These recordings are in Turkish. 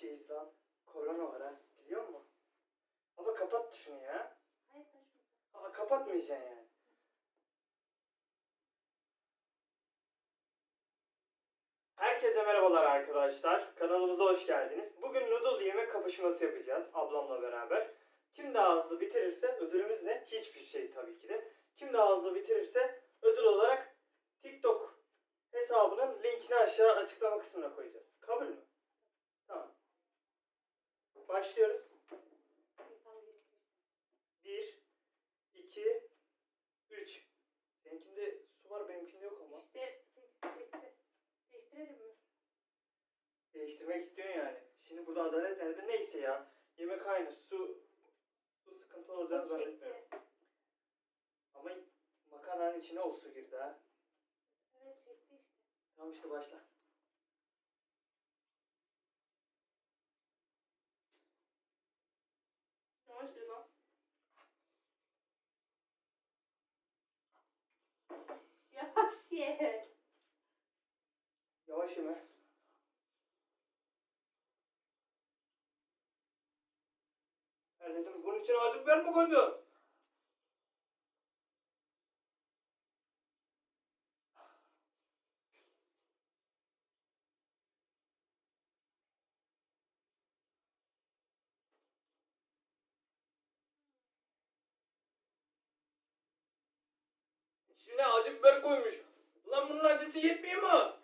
gideceğiz lan? Korona var ha. Biliyor musun? Ama kapat şunu ya. Hayır taşmasın. Aa, kapatmayacaksın yani. Herkese merhabalar arkadaşlar. Kanalımıza hoş geldiniz. Bugün noodle yemek kapışması yapacağız ablamla beraber. Kim daha hızlı bitirirse ödülümüz ne? Hiçbir şey tabii ki de. Kim daha hızlı bitirirse ödül olarak TikTok hesabının linkini aşağı açıklama kısmına koyacağız. Kabul mü? Başlıyoruz. İnsan bir Bir, iki, üç. Seninkinde su var benimkinde yok ama. İşte sevgisi çekti. Değiştirelim mi? Değiştirmek istiyorsun yani. Şimdi burada adalet nerede? Neyse ya. Yemek aynı. Su su sıkıntı olacağını O zannetmiyorum. çekti. Ama makarnanın içine o su girdi ha. Evet çekti işte. Tamam işte başla. Yavaş bir lan. Yavaş ye. Ben dedim bunun içine acı biber mi koydun? İçine acı biber koymuş. Lan bunun acısı yetmiyor mu?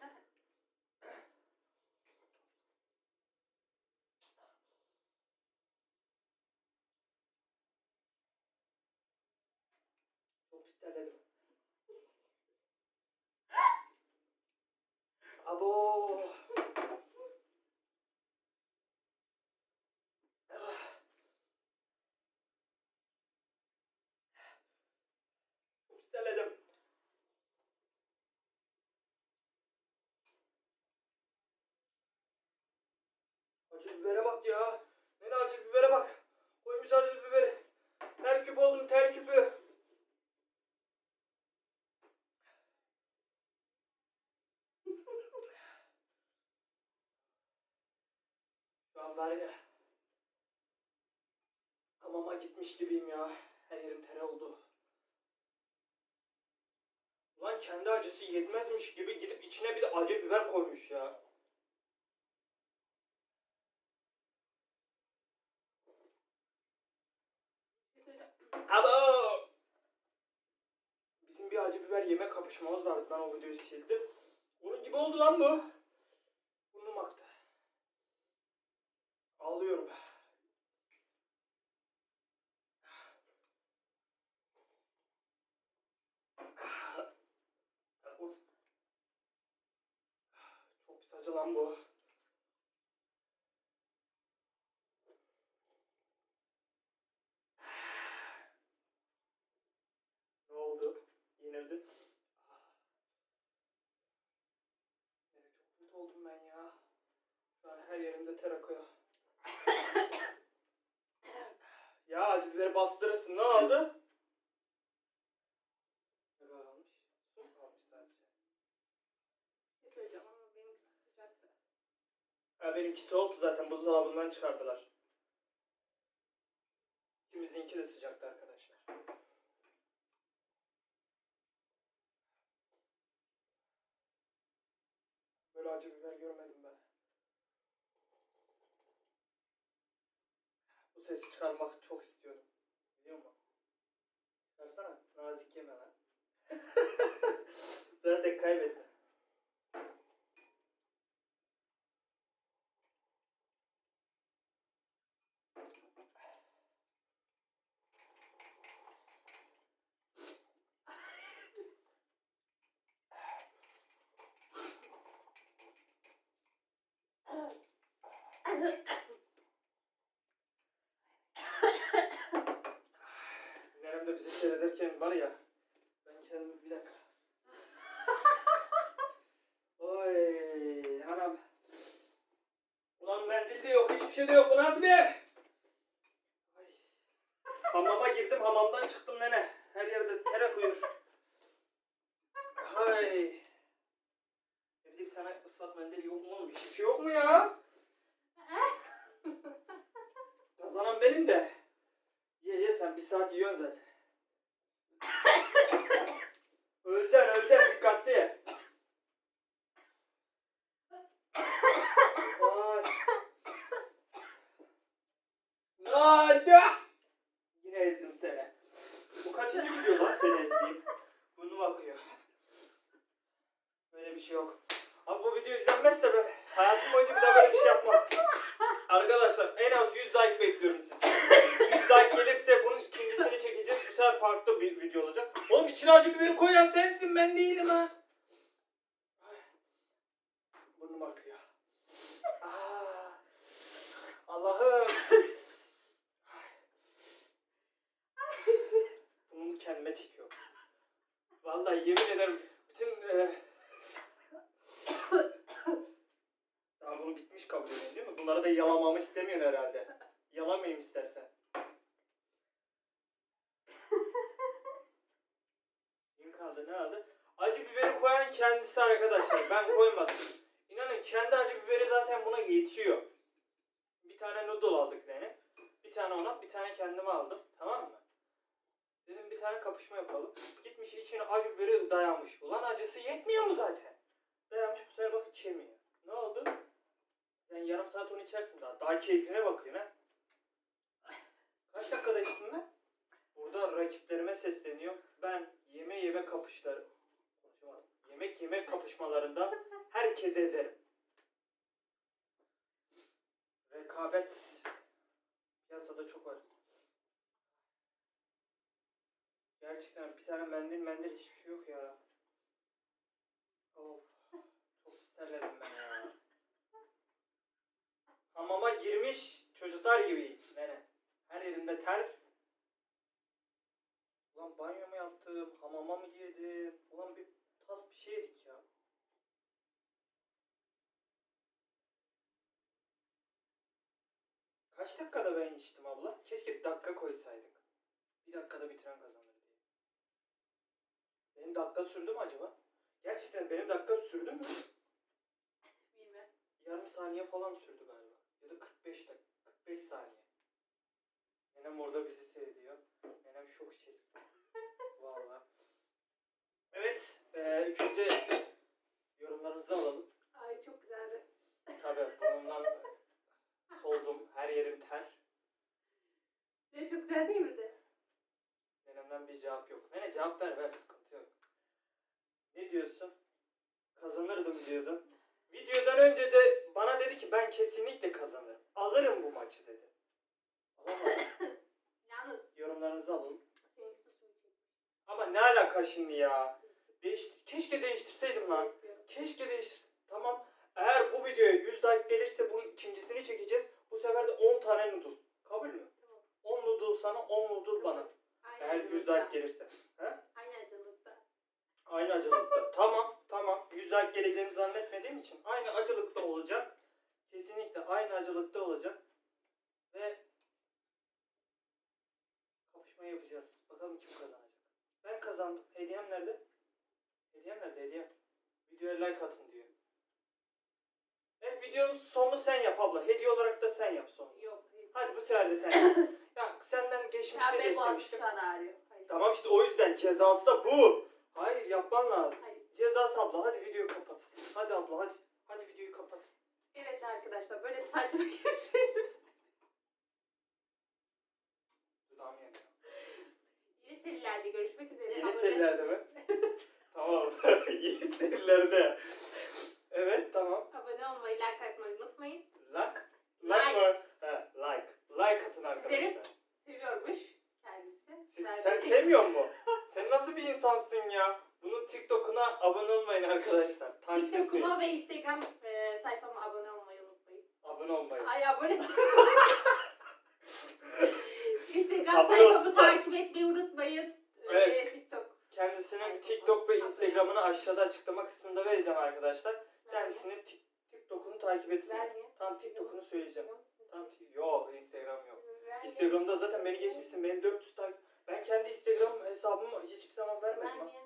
Terledim. Abo. Terledim. Acı bibere bak ya. Ne acı bibere bak. Koymuş acı biberi. Terküp oldum terküpü. Şu ya. Hamama gitmiş gibiyim ya. Her yerim tere oldu. Ulan kendi acısı yetmezmiş gibi gidip içine bir de acı biber koymuş ya. Abo! Bizim bir acı biber yeme kapışmamız vardı. Ben o videoyu sildim. Onun gibi oldu lan bu. Burnum aktı. Ağlıyorum. Of. Çok pis acı lan bu. Ne oldu? Yenildin. Yine çok kötü oldum ben ya. Şu an her yerimde ter akıyor. Ya acı biberi bastırırsın. Ne oldu? Ne kadar kalmış? Su mu kalmış sadece? Bir şey söyleyeceğim ama benimkisi sıcaktı. Ha benimki soğuktu zaten. Buzdolabından çıkardılar. İkimizinki de sıcaktı arkadaşlar. Böyle acı biber görmedim ben. Bu sesi çıkarmak çok istiyordum. Biliyor musun? Çıkarsana. Nazik yeme lan. Zaten kaybettim. Nerem de bizi seyrederken var ya ben kendimi bir dakika. Oy anam. Ulan mendil de yok hiçbir şey de yok bu nasıl bir ev? Ay. Hamama girdim hamamdan çıktım nene. Her yerde ter akıyor. Hay. Evde bir tane ıslak mendil yok mu oğlum? Hiçbir şey yok mu ya? Kazanan benim de. Ye ye sen bir saat yiyorsun zaten. Öleceksin öleceksin dikkatli ye. Hadi. Yine ezdim seni. Bu kaçıncı video lan seni ezdiğim? Burnum akıyor. Böyle bir şey yok. Abi bu video izlenmezse ben hayatım boyunca bir daha böyle bir şey yapmam. Arkadaşlar en az 100 like bekliyorum sizden. 100 like gelirse bunun ikincisini çekeceğiz. Sefer farklı bir video olacak. Oğlum içine acı biberi koyan sensin ben değilim ha. Ay. Burnum akıyor. Aa. Allah'ım. Bunu kendime çekiyorum. Vallahi yemin ederim bütün e... Daha bunu bitmiş kabul ediyorsun değil mi? Bunları da yalamamı istemiyorsun herhalde. Yalamayayım istersen. Kim kaldı ne aldı? Acı biberi koyan kendisi arkadaşlar. Ben koymadım. İnanın kendi acı biberi zaten buna yetiyor. Bir tane noodle aldık nene. Bir tane ona, bir tane kendime aldım. Tamam mı? Dedim bir tane kapışma yapalım. Gitmiş içine acı biberi dayanmış. Ulan acısı yetmiyor mu zaten? Dayanmış bu sefer bak içemiyor. Ne oldu? Sen yarım saat onu içersin daha. Daha keyfine bakıyorsun ha. Kaç dakikada içtin lan? Burada rakiplerime sesleniyor. Ben yeme yeme kapışları... Yemek yemek kapışmalarında herkese ezerim. Rekabet piyasada çok var. Gerçekten bir tane mendil mendil hiçbir şey yok ya. Of. Çok pis terledim ben ya. Hamama girmiş çocuklar gibiyim. Nene. Her yerimde ter. Ulan banyo mu yaptım? Hamama mı girdim? Ulan bir tas bir şey yedik ya. Kaç dakikada ben içtim abla? Keşke dakika koysaydık. Bir dakikada bitiren kazanır diye. Benim dakika sürdü mü acaba? Gerçekten benim dakika sürdü mü? Bilmem. Yarım saniye falan sürdü galiba. Ya da 45 dakika. 45 saniye. Nenem orada bizi seviyor. Nenem şok içerisinde. Vallahi. Evet. eee üçüncü yorumlarınızı alalım. Ay çok güzeldi. Tabii burnumdan soldum. Her yerim ter. Ne çok güzel değil miydi? Nenemden bir cevap yok. Nene cevap ver ver sıkıntı yok. Ne diyorsun? Diyordun. Videodan önce de bana dedi ki ben kesinlikle kazanırım. Alırım bu maçı dedi. Alamadım. Yalnız Yorumlarınızı alalım. seninkisi su içecek. Ama ne alaka şimdi ya? Değiştir Keşke değiştirseydim lan. Keşke değiştir. Tamam. Eğer bu videoya 100 like gelirse bunun ikincisini çekeceğiz. Bu sefer de 10 tane noodle. Kabul mü? Tamam. 10 noodle sana 10 noodle bana. Aynı Eğer 100 acılıkta. like gelirse. Aynı acılıkta. Aynı acılıkta. tamam tamam. 100 like geleceğini zannetmediğim için aynı acılıkta olacak. Kesinlikle aynı acılıkta olacak. Ve kapışma yapacağız. Bakalım kim kazanacak. Ben kazandım. Hediyem nerede? Hediyem nerede? Hediyem. Videoya like atın diyor. Evet videonun sonunu sen yap abla. Hediye olarak da sen yap sonunu. Yok. Hadi bu sefer de sen yap. ya senden geçmişte de istemiştim. Tamam işte o yüzden cezası da bu. Hayır yapman lazım. Hayır. Cezası abla hadi videoyu kapat. Hadi abla hadi. Hadi videoyu kapat. Evet arkadaşlar böyle saçma. Dudağım yanıyor. Yeni serilerde görüşmek üzere. Yeni Abone- serilerde mi? tamam. Yeni serilerde. Evet tamam. Abone olmayı, like atmayı unutmayın. Like. Like, Like. mı? He. Like atın arkadaşlar. Sizleri seviyormuş kendisi. Siz, Ben sen de- sevmiyor mu? Sen nasıl bir insansın ya? Bunun TikTok'una abone olmayın arkadaşlar. Takip. TikTok'uma ve Instagram e, sayfama abone olmayı unutmayın. Abone olmayın. Ay abone. Instagram Abone sayfamı takip etmeyi unutmayın. Evet. Ve TikTok. Kendisinin TikTok ve Instagram'ını aşağıda açıklama kısmında vereceğim arkadaşlar. Kendisinin Tik- TikTok'unu takip etsin. Tam TikTok'unu söyleyeceğim. Tam yok Instagram yok. Instagram'da zaten beni geçmişsin. Benim 400 takip. Ben kendi Instagram hesabımı hiçbir zaman vermedim. Vermiyor.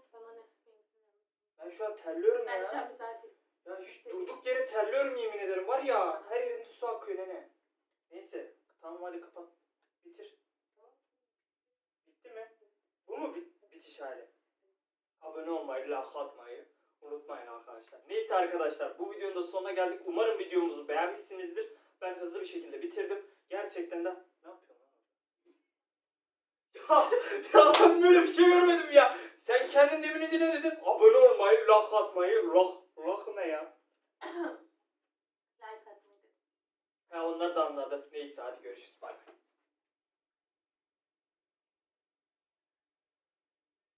Ben şu an terliyorum Ben şu ya. an misafir. Ya hiç durduk yere terliyorum yemin ederim. Var ya her yerimde su akıyor nene. Neyse tamam hadi kapat. Bitir. Bitti mi? Bu mu bit- bitiş hali? Abone olmayı, like atmayı unutmayın arkadaşlar. Neyse arkadaşlar bu videonun da sonuna geldik. Umarım videomuzu beğenmişsinizdir. Ben hızlı bir şekilde bitirdim. Gerçekten de ne yapıyorsun lan? Ya, ya ben böyle bir şey görmedim ya. Sen kendin demin önce ne dedin? Abone olmayı, like atmayı, like, like ne ya? Like atmayı. Ha onlar da anladı. Neyse hadi görüşürüz. Bay bay.